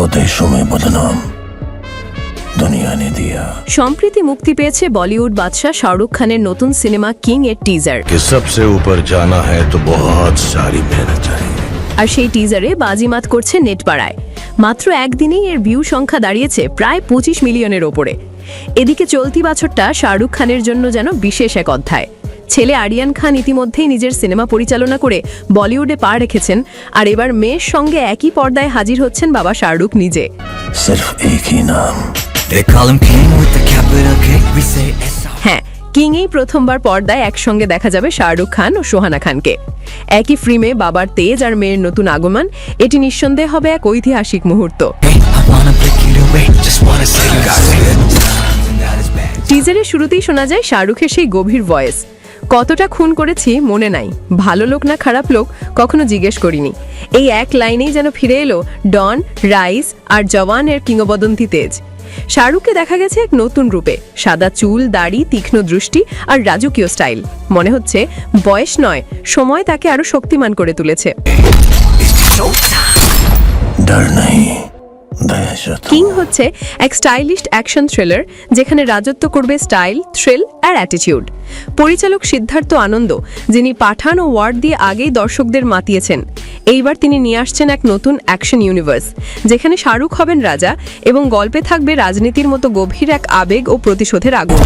सौ देशों में बदनाम दुनिया ने दिया সম্প্রীতি মুক্তি পেয়েছে বলিউড বাদশাহ শাহরুখ খানের নতুন সিনেমা কিং এর টিজার कि सबसे ऊपर जाना है तो बहुत सारी मेहनत चाहिए আর সেই টিজারে বাজিমাত করছে নেট পাড়ায় মাত্র একদিনেই এর ভিউ সংখ্যা দাঁড়িয়েছে প্রায় পঁচিশ মিলিয়নের ওপরে এদিকে চলতি বছরটা শাহরুখ খানের জন্য যেন বিশেষ এক অধ্যায় ছেলে আরিয়ান খান ইতিমধ্যেই নিজের সিনেমা পরিচালনা করে বলিউডে পা রেখেছেন আর এবার মেয়ের সঙ্গে একই পর্দায় হাজির হচ্ছেন বাবা শাহরুখ নিজে। হ্যাঁ কিংয়েই প্রথমবার পর্দায় একসঙ্গে দেখা যাবে শাহরুখ খান ও সোহানা খানকে। একই ফ্রিমে বাবার তেজ আর মেয়ের নতুন আগমন এটি নিঃসন্দেহ হবে এক ঐতিহাসিক মুহূর্ত। টিজারের শুরুতেই শোনা যায় শাহরুখের সেই গভীর ভয়েস কতটা খুন করেছি মনে নাই ভালো লোক না খারাপ লোক কখনো জিজ্ঞেস করিনি এই এক লাইনেই যেন ফিরে এলো ডন রাইস আর জওয়ানের কিংবদন্তি তেজ শাহরুখকে দেখা গেছে এক নতুন রূপে সাদা চুল দাড়ি তীক্ষ্ণ দৃষ্টি আর রাজকীয় স্টাইল মনে হচ্ছে বয়স নয় সময় তাকে আরও শক্তিমান করে তুলেছে কিং হচ্ছে এক স্টাইলিস্ট অ্যাকশন থ্রিলার যেখানে রাজত্ব করবে স্টাইল থ্রিল আর অ্যাটিটিউড। পরিচালক সিদ্ধার্থ আনন্দ যিনি পাঠান ও ওয়ার্ড দিয়ে আগেই দর্শকদের মাতিয়েছেন। এইবার তিনি নিয়ে আসছেন এক নতুন অ্যাকশন ইউনিভার্স যেখানে শাহরুখ হবেন রাজা এবং গল্পে থাকবে রাজনীতির মতো গভীর এক আবেগ ও প্রতিশোধের আগুন।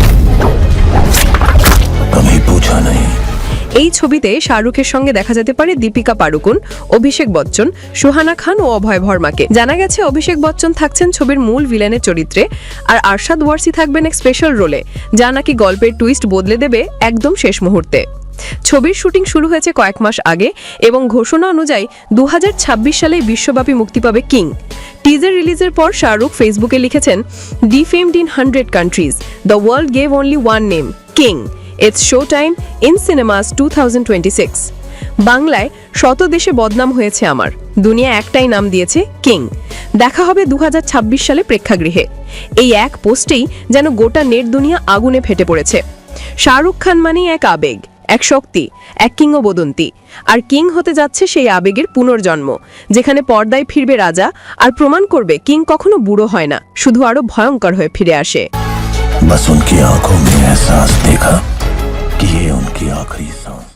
আমি বুঝা নাই। এই ছবিতে শাহরুখের সঙ্গে দেখা যেতে পারে দীপিকা পাড়ুকোন, অভিষেক বচ্চন, সুহানা খান ও অভয় ভর্মাকে। জানা গেছে, অভিষেক বচ্চন থাকছেন ছবির মূল ভিলেনের চরিত্রে, আর আরশাদ ওয়ারসি থাকবেন এক স্পেশাল রোলে যা নাকি গল্পের টুইস্ট বদলে দেবে একদম শেষ মুহূর্তে। ছবির শুটিং শুরু হয়েছে কয়েক মাস আগে এবং ঘোষণা অনুযায়ী দু সালে বিশ্বব্যাপী মুক্তি পাবে কিং। টিজার রিলিজের পর শাহরুখ ফেসবুকে লিখেছেন defamed in hundred countries the world gave only one name king it's show time in cinemas too বাংলায় শত দেশে বদনাম হয়েছে আমার। দুনিয়া একটাই নাম দিয়েছে কিং দেখা হবে দুহাজার ছাব্বিশ সালে প্রেক্ষাগৃহে। এই এক পোস্টেই যেন গোটা নেট দুনিয়া আগুনে ফেটে পড়েছে। শাহরুখ খান মানেই এক আবেগ, এক শক্তি, এক কিংবদন্তি আর কিং হতে যাচ্ছে সেই আবেগের পুনর্জন্ম, যেখানে পর্দায় ফিরবে রাজা আর প্রমাণ করবে কিং কখনো বুড়ো হয় না, শুধু আরও ভয়ঙ্কর হয়ে ফিরে আসে। বস উনকি মে এহসাস দেখা कि ये उनकी आखिरी सांस।